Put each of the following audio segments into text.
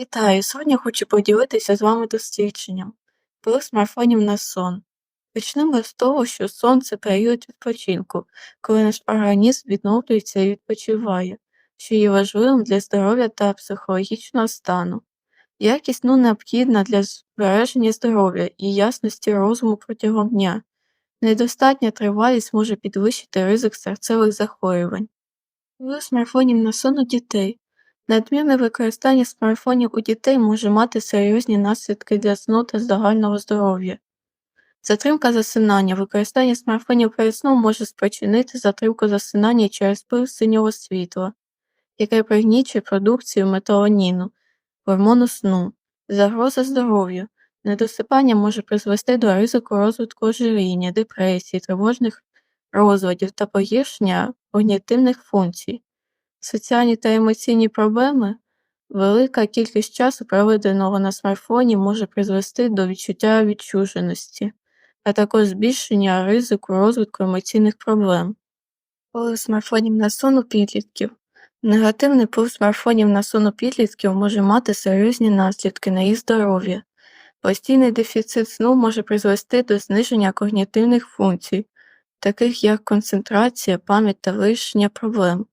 Вітаю! Сьогодні хочу поділитися з вами дослідженням вплив смартфонів на сон. Почнемо з того, що сон це період відпочинку, коли наш організм відновлюється і відпочиває, що є важливим для здоров'я та психологічного стану. Якість сну необхідна для збереження здоров'я і ясності розуму протягом дня. Недостатня тривалість може підвищити ризик серцевих захворювань. Вплив смартфонів на сон у дітей. Надмірне використання смартфонів у дітей може мати серйозні наслідки для сну та загального здоров'я. Затримка засинання. Використання смартфонів перед сном може спричинити затримку засинання через вплив синього світла, яке пригнічує продукцію металоніну, гормону сну, загроза здоров'ю. Недосипання може призвести до ризику розвитку ожиріння, депресії, тривожних розладів та погіршення когнітивних функцій. Соціальні та емоційні проблеми. Велика кількість часу, проведеного на смартфоні, може призвести до відчуття відчуженості, а також збільшення ризику розвитку емоційних проблем. Вплив смартфонів на сон у підлітків. Негативний вплив смартфонів на сон у підлітків може мати серйозні наслідки на їх здоров'я. Постійний дефіцит сну може призвести до зниження когнітивних функцій, таких як концентрація, пам'ять та вирішення проблем.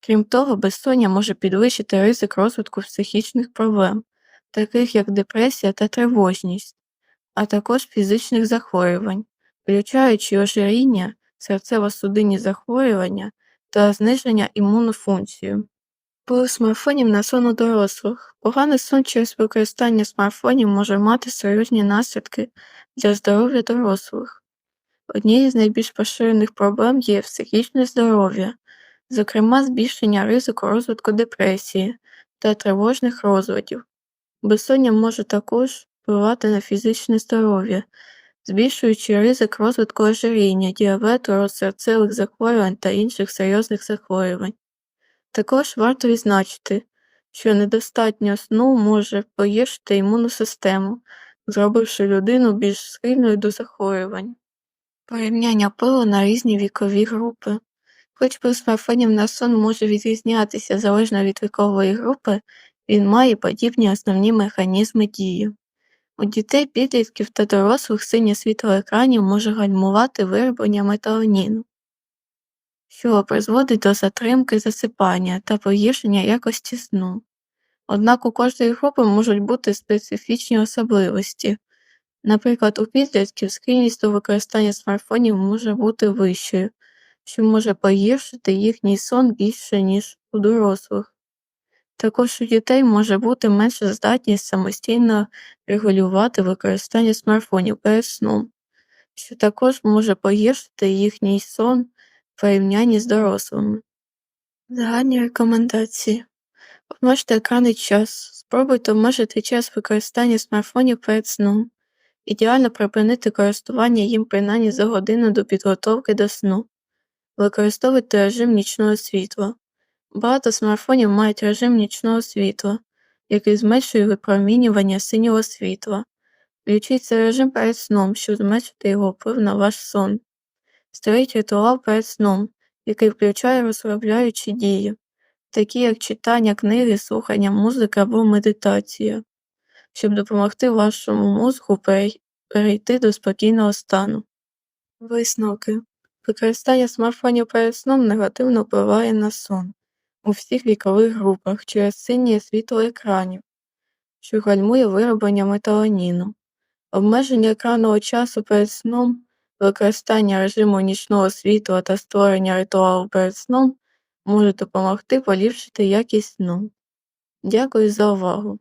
Крім того, безсоння може підвищити ризик розвитку психічних проблем, таких як депресія та тривожність, а також фізичних захворювань, включаючи ожиріння, серцево-судинні захворювання та зниження імунну функцію. Вплив смартфонів на сон у дорослих. Поганий сон через використання смартфонів може мати серйозні наслідки для здоров'я дорослих. Однією з найбільш поширених проблем є психічне здоров'я, зокрема збільшення ризику розвитку депресії та тривожних розладів. Безсоння може також впливати на фізичне здоров'я, збільшуючи ризик розвитку ожиріння, діабету, серцевих захворювань та інших серйозних захворювань. Також варто відзначити, що недостатньо сну може погіршити імунну систему, зробивши людину більш схильною до захворювань. Порівняння впливу на різні вікові групи. Хоч вплив смартфонів на сон може відрізнятися залежно від вікової групи, він має подібні основні механізми дії. У дітей, підлітків та дорослих синє світло екранів може гальмувати вироблення металоніну, що призводить до затримки засипання та погіршення якості сну. Однак у кожної групи можуть бути специфічні особливості. Наприклад, у підлітків схильність до використання смартфонів може бути вищою, що може погіршити їхній сон більше, ніж у дорослих. Також у дітей може бути менша здатність самостійно регулювати використання смартфонів перед сном, що також може погіршити їхній сон в порівнянні з дорослими. Загальні рекомендації. Обмежте екранний час. Спробуйте обмежити час використання смартфонів перед сном. Ідеально припинити користування їм принаймні за годину до підготовки до сну. Використовуйте режим нічного світла. Багато смартфонів мають режим нічного світла, який зменшує випромінювання синього світла. Включіть цей режим перед сном, щоб зменшити його вплив на ваш сон. Створіть ритуал перед сном, який включає розслабляючі дії, такі як читання книги, слухання музики або медитація, щоб допомогти вашому мозку перейти до спокійного стану. Висновки Використання смартфонів перед сном негативно впливає на сон у всіх вікових групах через синє світло екранів, що гальмує вироблення металоніну. Обмеження екранного часу перед сном, використання режиму нічного світла та створення ритуалу перед сном може допомогти поліпшити якість сну. Дякую за увагу!